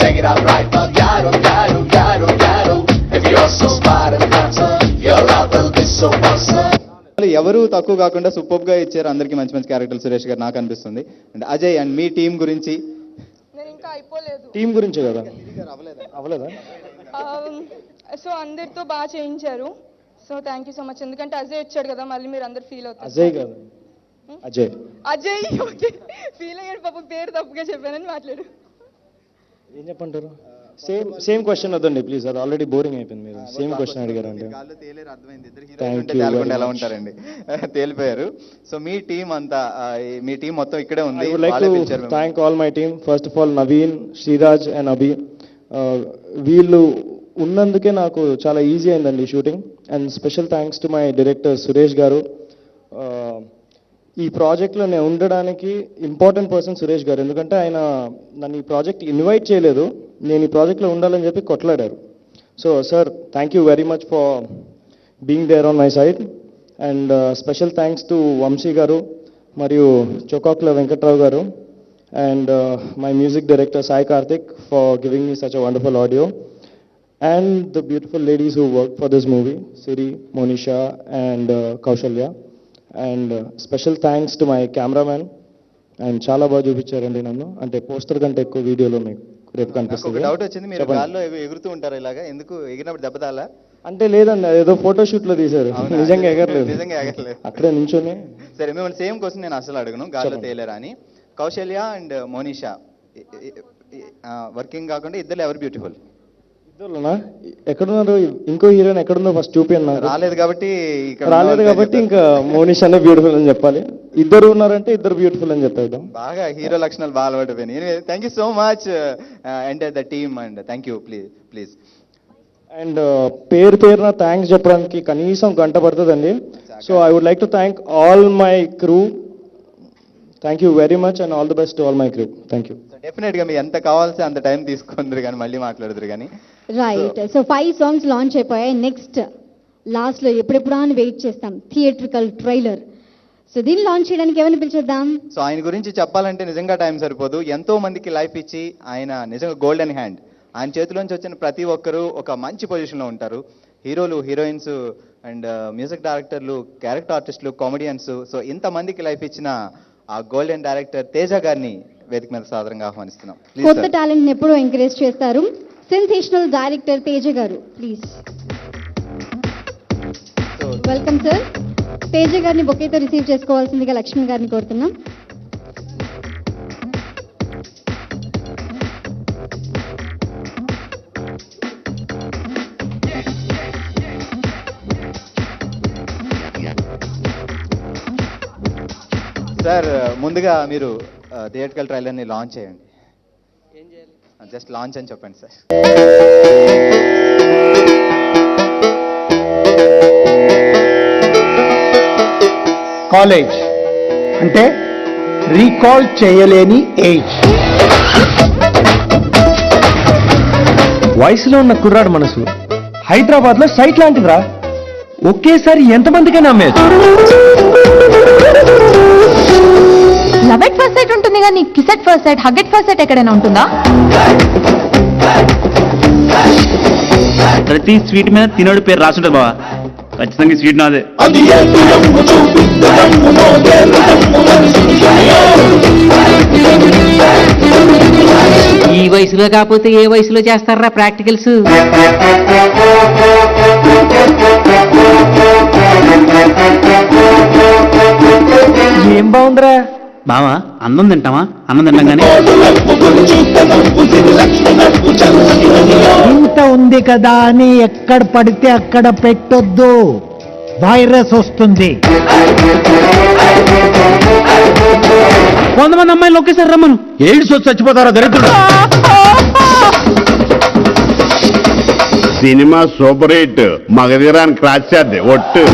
Check it out right. Now, yaro, yaro, yaro, yaro. If you're so smart and handsome, your love will be so awesome. ఎవరు తక్కువ కాకుండా సూపర్గా ఇచ్చారు అందరికి మంచి మంచి క్యారెక్టర్ సురేష్ గారు నాకు అనిపిస్తుంది. అండ్ అజయ్ అండ్ మీ టీం గురించి? నేను ఇంకా అయిపోలేదు. టీం గురించే కదా? అవ్వలేదా సో అందరితో బాగా చేయించారు. So thank you so much ఎందుకంటే అజయ్ వచ్చాడు కదా మళ్ళీ మీరు అందరు ఫీల్ అవుతారు. అజయ్ కాదు. అజయ్. అజయ్ ఓకే. ఫీల్ అయ్యాడు పాప పేరు తప్పుగా చెప్పానని మాట్లాడు. ఏం చెప్పంటారు సేమ్ సేమ్ క్వశ్చన్ వద్దండి ప్లీజ్ అది ఆల్రెడీ బోరింగ్ అయిపోయింది మీరు. సేమ్ క్వశ్చన్ తేలకుండా very ఎలా. ఉంటారండి? తేలిపోయారు. సో మీ టీం అంతా మీ టీం మొత్తం ఇక్కడే ఉంది. Thank all my team. First of all, Naveen, Sriraj and Abhi. Uh, వీళ్ళు ఉన్నందుకే నాకు చాలా ఈజీ అయిందండి shooting and special thanks to my director Suresh garu. Uh, ఈ ప్రాజెక్ట్లో నేను ఉండడానికి ఇంపార్టెంట్ పర్సన్ సురేష్ గారు. ఎందుకంటే ఆయన నన్ను ఈ ప్రాజెక్ట్ ఇన్వైట్ చేయలేదు. నేను ఈ ప్రాజెక్ట్లో ఉండాలని చెప్పి కొట్లాడారు. So sir thank you very much for being there on my side and special thanks to Vamshi garu మరియు Chokakula Venkatrao garu. And my music director Sai Karthik for giving me such a wonderful audio and the beautiful ladies who work for this movie Siri Monisha and Kausalya and special thanks to my cameraman and చాలా బాగా చూపించారండి నన్ను. అంటే poster కంటే ఎక్కువ వీడియోలో మీకు రేపు కనిపిస్తుంది డౌట్ వచ్చింది. మీరు. గాల్లో ఎగు- ఎగురుతూ ఉంటారు ఇలాగా? ఎందుకు ఎగిరినప్పుడు దెబ్బ తాలా? అంటే లేదండి ఏదో ఫోటో షూట్లో తీశారు? నిజంగా ఎగరలేదు. నిజంగా ఎగరలేదు. అక్కడే నించొని. సరే మిమ్మల్ని సేమ్ క్వశ్చన్ నేను అసలు అడగను. గాల్లో. తేలేరా అని. కౌశల్య అండ్ మోనిషా. వర్కింగ్ కాకుండా ఇద్దరు ఎవరు బ్యూటిఫుల్ ఎక్కడున్నారు? ఇంకో హీరోయిన్ ఎక్కడుందో ఫస్ట్ చూపియండి రాలేదు కాబట్టి రాలేదు కాబట్టి. ఇంకా మోనిష్ అనే బ్యూటిఫుల్ అని చెప్పాలి. ఇద్దరు ఉన్నారంటే ఇద్దరు బ్యూటిఫుల్ అని చెప్పేద్దాం. బాగా హీరో లక్షణాలు బాగా అలవాటుపోయినాయి. Thank you so much and the team and thank you please please and పేరు పేరున థ్యాంక్స్ చెప్పడానికి కనీసం గంట పడుతుందండి. So I would like to thank all my crew thank you very much and all the best all my crew thank you డెఫినెట్గా మీకు ఎంత కావాల్సి అంత టైం తీసుకుందరు కానీ మళ్ళీ మాట్లాడదురు కానీ. Right so five songs launch అయిపోయాయి. నెక్స్ట్ లాస్ట్లో ఎప్పుడెప్పుడు అని వెయిట్ చేస్తాం. థియేట్రికల్ ట్రైలర్ సో దీన్ని లాంచ్ చేయడానికి ఎవరిని పిలిచేద్దాం? సో ఆయన గురించి చెప్పాలంటే నిజంగా టైం సరిపోదు. ఎంతో మందికి లైఫ్ ఇచ్చి ఆయన నిజంగా గోల్డెన్ హ్యాండ్ ఆయన చేతిలోంచి వచ్చిన ప్రతి ఒక్కరూ ఒక మంచి పొజిషన్లో ఉంటారు. హీరోలు హీరోయిన్స్ అండ్ మ్యూజిక్ డైరెక్టర్లు క్యారెక్టర్ ఆర్టిస్టులు కామెడియన్స్ సో ఇంతమందికి లైఫ్ ఇచ్చిన ఆ గోల్డెన్ డైరెక్టర్ తేజ గారిని వేదిక మీద సాదరంగా ఆహ్వానిస్తున్నాం. కొత్త టాలెంట్ ఎప్పుడూ ఎంకరేజ్ చేస్తారు. సెన్సేషనల్ డైరెక్టర్ తేజ గారు ప్లీజ్ వెల్కమ్ సార్ తేజ గారిని బొకేతో రిసీవ్ చేసుకోవాల్సిందిగా లక్ష్మి గారిని కోరుతున్నాం. సార్ ముందుగా మీరు థియేటికల్ ట్రైలర్ని లాంచ్ చేయండి. జస్ట్ లాంచ్ అని చెప్పండి సార్. కాలేజ్ అంటే రీకాల్ చేయలేని ఏజ్ వయసులో ఉన్న కుర్రాడు మనసు. హైదరాబాద్లో సైట్ లాంటిదిరా. ఒకేసారి ఎంతమందికైనా ఫస్ట్ సైట్ ఉంటుంది కానీ kiss at first sight hug at first sight ఎక్కడైనా ఉంటుందా? ప్రతి స్వీట్ మీద తినోడి పేరు రాసుంటది బావా. ఖచ్చితంగా ఈ స్వీట్ నాదే. ఈ వయసులో కాకపోతే ఏ వయసులో చేస్తారా ప్రాక్టికల్స్? ఏం బాగుందిరా? బావా అన్నం తింటామా అన్నం తింటాం కానీ ఇంత ఉంది కదా అని ఎక్కడ పడితే అక్కడ పెట్టొద్దు. వైరస్ వస్తుంది. కొంతమంది అమ్మాయిలు ఒకేసారి రమ్మను. ఎయిడ్స్ వచ్చి చచ్చిపోతారా దరిద్రుడు సినిమా సూపర్ హిట్. మగధీరాన్ని క్రాచ్ చేద్ది. ఒట్టు.